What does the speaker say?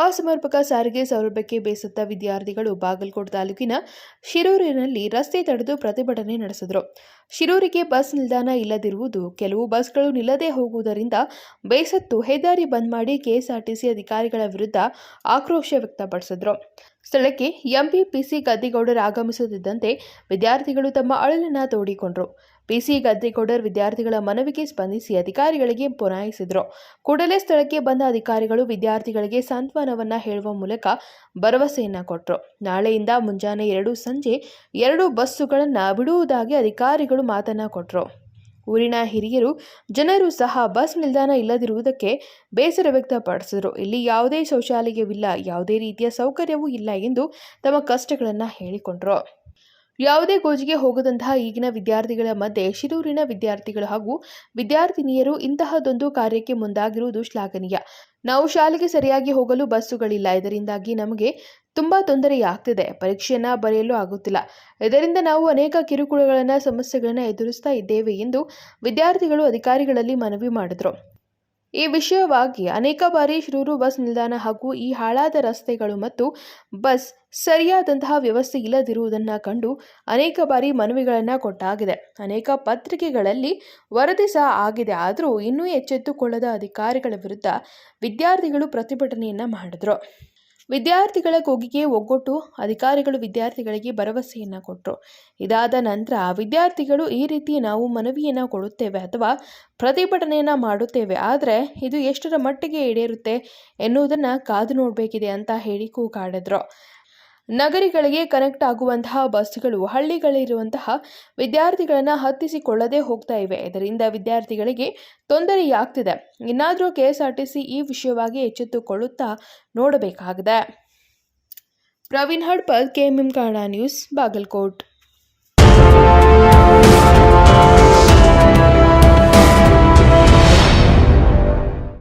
ಅಸಮರ್ಪಕ ಸಾರಿಗೆ ಸೌಲಭ್ಯಕ್ಕೆ ಬೇಸತ್ತ ವಿದ್ಯಾರ್ಥಿಗಳು ಬಾಗಲಕೋಟೆ ತಾಲೂಕಿನ ಶಿರೂರಿನಲ್ಲಿ ರಸ್ತೆ ತಡೆದು ಪ್ರತಿಭಟನೆ ನಡೆಸಿದರು. ಶಿರೂರಿಗೆ ಬಸ್ ನಿಲ್ದಾಣ ಇಲ್ಲದಿರುವುದು, ಕೆಲವು ಬಸ್ಗಳು ನಿಲ್ಲದೆ ಹೋಗುವುದರಿಂದ ಬೇಸತ್ತು ಹೆದ್ದಾರಿ ಬಂದ್ ಮಾಡಿ ಕೆಎಸ್ಆರ್ಟಿಸಿ ಅಧಿಕಾರಿಗಳ ವಿರುದ್ಧ ಆಕ್ರೋಶ ವ್ಯಕ್ತಪಡಿಸಿದರು. ಸ್ಥಳಕ್ಕೆ ಎಂಪಿಪಿಸಿ ಗದ್ದಿಗೌಡರು ಆಗಮಿಸುತ್ತಿದ್ದಂತೆ ವಿದ್ಯಾರ್ಥಿಗಳು ತಮ್ಮ ಅಳಲನ್ನ ತೋಡಿಕೊಂಡರು. ಪಿಸಿ ಗದ್ದಿಗೌಡರ್ ವಿದ್ಯಾರ್ಥಿಗಳ ಮನವಿಗೆ ಸ್ಪಂದಿಸಿ ಅಧಿಕಾರಿಗಳಿಗೆ ಪುನಾಯಿಸಿದರು. ಕೂಡಲೇ ಸ್ಥಳಕ್ಕೆ ಬಂದ ಅಧಿಕಾರಿಗಳು ವಿದ್ಯಾರ್ಥಿಗಳಿಗೆ ಸಾಂತ್ವನವನ್ನು ಹೇಳುವ ಮೂಲಕ ಭರವಸೆಯನ್ನು ಕೊಟ್ಟರು ನಾಳೆಯಿಂದ ಮುಂಜಾನೆ ಎರಡು ಸಂಜೆ ಎರಡು ಬಸ್ಸುಗಳನ್ನು ಬಿಡುವುದಾಗಿ ಅಧಿಕಾರಿಗಳು ಮಾತನ್ನ ಕೊಟ್ಟರು ಊರಿನ ಹಿರಿಯರು ಜನರು ಸಹ ಬಸ್ ನಿಲ್ದಾಣ ಇಲ್ಲದಿರುವುದಕ್ಕೆ ಬೇಸರ ವ್ಯಕ್ತಪಡಿಸಿದರು. ಇಲ್ಲಿ ಯಾವುದೇ ಶೌಚಾಲಯವಿಲ್ಲ, ಯಾವುದೇ ರೀತಿಯ ಸೌಕರ್ಯವೂ ಇಲ್ಲ ಎಂದು ತಮ್ಮ ಕಷ್ಟಗಳನ್ನು ಹೇಳಿಕೊಂಡರು. ಯಾವುದೇ ಗೋಜಿಗೆ ಹೋಗದಂತಹ ಈಗಿನ ವಿದ್ಯಾರ್ಥಿಗಳ ಮಧ್ಯೆ ಶಿರೂರಿನ ವಿದ್ಯಾರ್ಥಿಗಳು ಹಾಗೂ ವಿದ್ಯಾರ್ಥಿನಿಯರು ಇಂತಹದೊಂದು ಕಾರ್ಯಕ್ಕೆ ಮುಂದಾಗಿರುವುದು ಶ್ಲಾಘನೀಯ. ನಾವು ಶಾಲೆಗೆ ಸರಿಯಾಗಿ ಹೋಗಲು ಬಸ್ಸುಗಳಿಲ್ಲ. ಇದರಿಂದಾಗಿ ನಮಗೆ ತುಂಬಾ ತೊಂದರೆಯಾಗ್ತಿದೆ. ಪರೀಕ್ಷೆಯನ್ನು ಬರೆಯಲು ಆಗುತ್ತಿಲ್ಲ. ಇದರಿಂದ ನಾವು ಅನೇಕ ಕಿರುಕುಳಗಳನ್ನು, ಸಮಸ್ಯೆಗಳನ್ನು ಎದುರಿಸ್ತಾ ಇದ್ದೇವೆ ಎಂದು ವಿದ್ಯಾರ್ಥಿಗಳು ಅಧಿಕಾರಿಗಳಲ್ಲಿ ಮನವಿ ಮಾಡಿದರು. ಈ ವಿಷಯವಾಗಿ ಅನೇಕ ಬಾರಿ ಶಿರೂರು ಬಸ್ ನಿಲ್ದಾಣ ಹಾಗೂ ಈ ಹಾಳಾದ ರಸ್ತೆಗಳು ಮತ್ತು ಬಸ್ ಸರಿಯಾದಂತಹ ವ್ಯವಸ್ಥೆ ಇಲ್ಲದಿರುವುದನ್ನು ಕಂಡು ಅನೇಕ ಬಾರಿ ಮನವಿಗಳನ್ನು ಕೊಟ್ಟಾಗಿದೆ. ಅನೇಕ ಪತ್ರಿಕೆಗಳಲ್ಲಿ ವರದಿ ಸಹ ಆಗಿದೆ. ಆದರೂ ಇನ್ನೂ ಎಚ್ಚೆತ್ತುಕೊಳ್ಳದ ಅಧಿಕಾರಿಗಳ ವಿರುದ್ಧ ವಿದ್ಯಾರ್ಥಿಗಳು ಪ್ರತಿಭಟನೆಯನ್ನು ಮಾಡಿದ್ರು. ವಿದ್ಯಾರ್ಥಿಗಳ ಕೂಗಿಗೆ ಒಗ್ಗೊಟ್ಟು ಅಧಿಕಾರಿಗಳು ವಿದ್ಯಾರ್ಥಿಗಳಿಗೆ ಭರವಸೆಯನ್ನು ಕೊಟ್ಟರು ಇದಾದ ನಂತರ ವಿದ್ಯಾರ್ಥಿಗಳು ಈ ರೀತಿ ನಾವು ಮನವಿಯನ್ನು ಕೊಡುತ್ತೇವೆ ಅಥವಾ ಪ್ರತಿಭಟನೆಯನ್ನು ಮಾಡುತ್ತೇವೆ. ಆದರೆ ಇದು ಎಷ್ಟರ ಮಟ್ಟಿಗೆ ಈಡೇರುತ್ತೆ ಎನ್ನುವುದನ್ನು ಕಾದು ನೋಡಬೇಕಿದೆ ಅಂತ ಹೇಳಿ ಕೂಗಾಡಿದ್ರು. ನಗರಿಗಳಿಗೆ ಕನೆಕ್ಟ್ ಆಗುವಂತಹ ಬಸ್ಗಳು ಹಳ್ಳಿಗಳಿರುವಂತಹ ವಿದ್ಯಾರ್ಥಿಗಳನ್ನು ಹತ್ತಿಸಿಕೊಳ್ಳದೆ ಹೋಗ್ತಾ ಇವೆ. ಇದರಿಂದ ವಿದ್ಯಾರ್ಥಿಗಳಿಗೆ ತೊಂದರೆಯಾಗ್ತಿದೆ. ಇನ್ನಾದರೂ ಕೆಎಸ್ಆರ್ಟಿಸಿ ಈ ವಿಷಯವಾಗಿ ಎಚ್ಚೆತ್ತುಕೊಳ್ಳುತ್ತಾ ನೋಡಬೇಕಾಗಿದೆ. Praveen Hadpal, KMM Kannada news, Bagalkot.